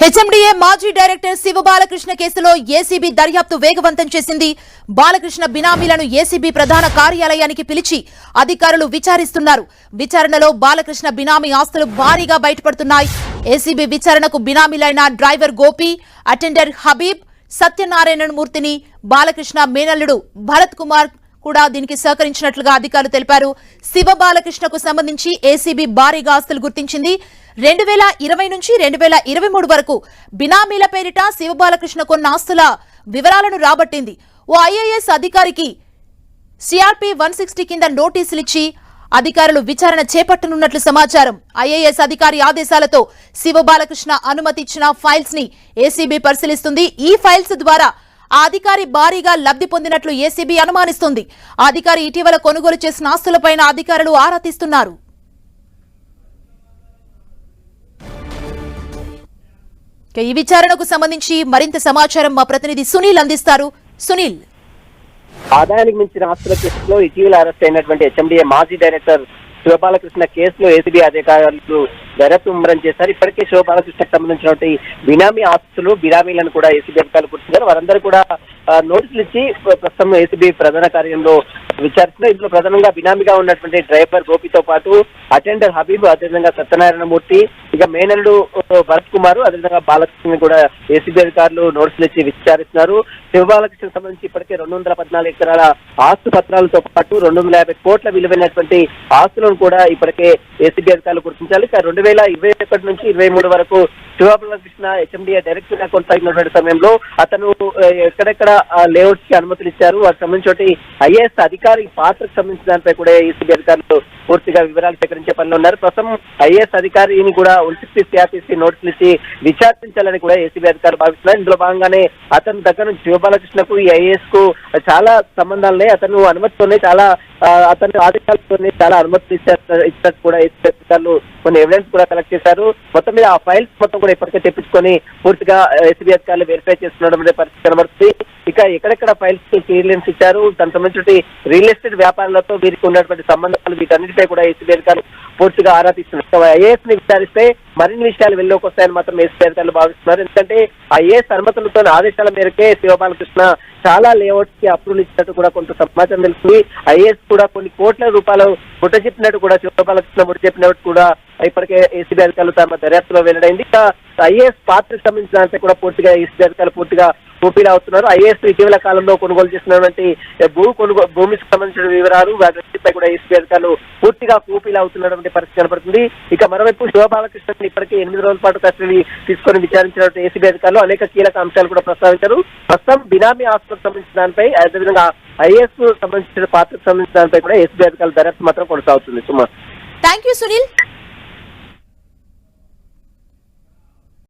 HMDA మాజీ director Shiva Balakrishna కేసులో ACB దర్యాప్తు వేగవంతం చేసింది. బాలకృష్ణ బినామీలను ఏసీబీ ప్రధాన కార్యాలయానికి పిలిచి అధికారులు విచారిస్తున్నారు. విచారణలో బాలకృష్ణ బినామీ ఆస్తులు భారీగా బయటపడుతున్నాయి. ఏసీబీ విచారణకు బినామీలైన డ్రైవర్ గోపి అటెండర్ హబీబ్ సత్యనారాయణ మూర్తిని బాలకృష్ణ మేనల్లుడు భరత్ కుమార్ కూడా దీనికి సహకరించినట్లుగా అధికారులు తెలిపారు. శివ బాలకృష్ణకు సంబంధించి ఏసీబీ భారీగా ఆస్తులు గుర్తించింది. రెండు వేల ఇరవై నుంచి రెండు వేల ఇరవై మూడు వరకు బినామీల పేరిట శివబాలకృష్ణ కొన్న ఆస్తుల వివరాలను రాబట్టింది. ఓ ఐఏఎస్ అధికారికి సిఆర్పి వన్ సిక్స్టీ కింద నోటీసులు ఇచ్చి అధికారులు విచారణ చేపట్టనున్నట్లు సమాచారం. ఐఏఎస్ అధికారి ఆదేశాలతో శివబాలకృష్ణ అనుమతి ఇచ్చిన ఫైల్స్ని ఏసీబీ పరిశీలిస్తుంది. ఈ ఫైల్స్ ద్వారా ఆ అధికారి భారీగా లబ్ధి పొందినట్లు ఏసీబీ అనుమానిస్తుంది. ఆ అధికారి ఇటీవల కొనుగోలు చేసిన ఆస్తులపైన అధికారులు ఆరా తీస్తున్నారు. ఈ విచారణకు సంబంధించి మరింత సమాచారం మా ప్రతినిధి సునీల్ అందిస్తారు. సునీల్. ఆదాయానికి మించిన ఆస్తుల కేసులో ఇటీవల అరెస్ట్ అయినటువంటి హెచ్ఎండిఏ మాజీ డైరెక్టర్ శివబాలకృష్ణ కేసులో ఏసీబీ అధికారులు దర్యాప్తు ముమ్మరం చేశారు. ఇప్పటికే శివబాలకృష్ణకు సంబంధించినటువంటి బినామీ ఆస్తులు బినామీలను కూడా ఏసీబీ అధికారులు గుర్తించారు. వారందరూ కూడా నోటీసులు ఇచ్చి ప్రస్తుతం ఏసీబీ ప్రధాన కార్యంలో విచారిస్తున్నారు. ఇందులో ప్రధానంగా బినామీగా ఉన్నటువంటి డ్రైవర్ గోపితో పాటు అటెండర్ హబీబ్ అదేవిధంగా సత్యనారాయణ మూర్తి ఇక మేనల్లుడు భరత్ కుమార్ అదేవిధంగా బాలకృష్ణ కూడా ఏసీబీ అధికారులు నోటీసులు ఇచ్చి విచారిస్తున్నారు. శివబాలకృష్ణకు సంబంధించి ఇప్పటికే రెండు వందల పద్నాలుగు ఎకరాల ఆస్తు పత్రాలతో పాటు రెండు వందల యాభై కోట్ల విలువైనటువంటి ఆస్తులను కూడా ఇప్పటికే ఏసీబీ అధికారులు గుర్తించాలి ఇక రెండు వేల ఇరవై ఒకటి నుంచి ఇరవై మూడు వరకు శివబాలకృష్ణ హెచ్ఎండిఏ డైరెక్టర్గా కొనసాగినటువంటి సమయంలో అతను ఎక్కడెక్కడ లేఅవుట్స్కి అనుమతులు ఇచ్చారు. వాటికి సంబంధించి ఐఏఎస్ అధికారి పాత్రకు సంబంధించిన దానిపై కూడా ఏసీబీ అధికారులు పూర్తిగా వివరాలు సేకరించే పనిలో ఉన్నారు. ప్రస్తుతం ఐఏఎస్ అధికారిని కూడా ఉల్సిపి సిఆర్టీసీ నోటీసులు ఇచ్చి విచారించాలని కూడా ఏసీబీ అధికారులు భావిస్తున్నారు. ఇందులో భాగంగానే అతని దగ్గర నుంచి శివబాలకృష్ణకు ఈ ఐఏఎస్కు చాలా సంబంధాలున్నాయి అతను అనుమతితోనే చాలా అతని ఆదేశాలతోనే చాలా అనుమతులు ఇచ్చినట్టు కూడా ఏసీబీ అధికారులు కొన్ని ఎవిడెన్స్ కూడా కలెక్ట్ చేశారు. మొత్తం మీద ఆ ఫైల్స్ మొత్తం కూడా ఇప్పటికే తెప్పించుకొని పూర్తిగా ఏసీబీ అధికారులు వెరిఫై చేస్తున్నటువంటి పరిస్థితి కనబడుతుంది. ఇక ఎక్కడెక్కడ ఫైల్స్కి క్లియరెన్స్ ఇచ్చారు దానికి సంబంధించిన రియల్ ఎస్టేట్ వ్యాపారాలతో వీరికి ఉన్నటువంటి సంబంధాలు వీటన్నిటిపై కూడా ఏసీబీ అధికారులు పూర్తిగా ఆరా తీస్తున్నారు. ఐఏఎస్ని విచారిస్తే మరిన్ని విషయాలు వెళ్ళలోకి వస్తాయని మాత్రం ఏసీబీ అధికారులు భావిస్తున్నారు. ఎందుకంటే ఐఏఎస్ అనుమతులతో ఆదేశాల మేరకే శివబాలకృష్ణ చాలా లేఅవుట్స్కి అప్రూవల్ ఇచ్చినట్టు కూడా కొంత సమాచారం తెలుస్తుంది. ఐఏఎస్ కూడా కొన్ని కోట్ల రూపాయలు ముట్ట చెప్పినట్టు కూడా శివబాలకృష్ణమూర్తి చెప్పినట్టు కూడా ఇప్పటికే ఏసీబీ అధికారులు తమ దర్యాప్తులో వెల్లడైంది. ఇక ఐఏఎస్ పాత్రకు సంబంధించిన దాంట్లో కూడా పూర్తిగా ఏసీబీ అధికారులు పూర్తిగా కూపీలు అవుతున్నారు. ఐఏఎస్ ఇటీవల కాలంలో కొనుగోలు చేసినటువంటి భూ కొనుగోలు భూమికి సంబంధించిన వివరాలు వాటిపై కూడా ఏసీబీ అధికారులు పూర్తిగా కూపీలు అవుతున్నటువంటి పరిస్థితి కనబడుతుంది ఇక మరోవైపు శివబాలకృష్ణ ఇప్పటికే ఎనిమిది రోజుల పాటు కస్టడీ తీసుకొని విచారించినటువంటి ఏసీబీ అధికారులు అనేక కీలక అంశాలు కూడా ప్రస్తావించారు. ప్రస్తుతం బినామీ ఆస్తులకు సంబంధించిన దానిపై అదేవిధంగా ఐఏఎస్ సంబంధించిన పాత్రకు సంబంధించిన దానిపై కూడా ఎస్బీ అధికారుల దర్యాప్తు మాత్రం కొనసాగుతుంది. సుమా. Thank you Sunil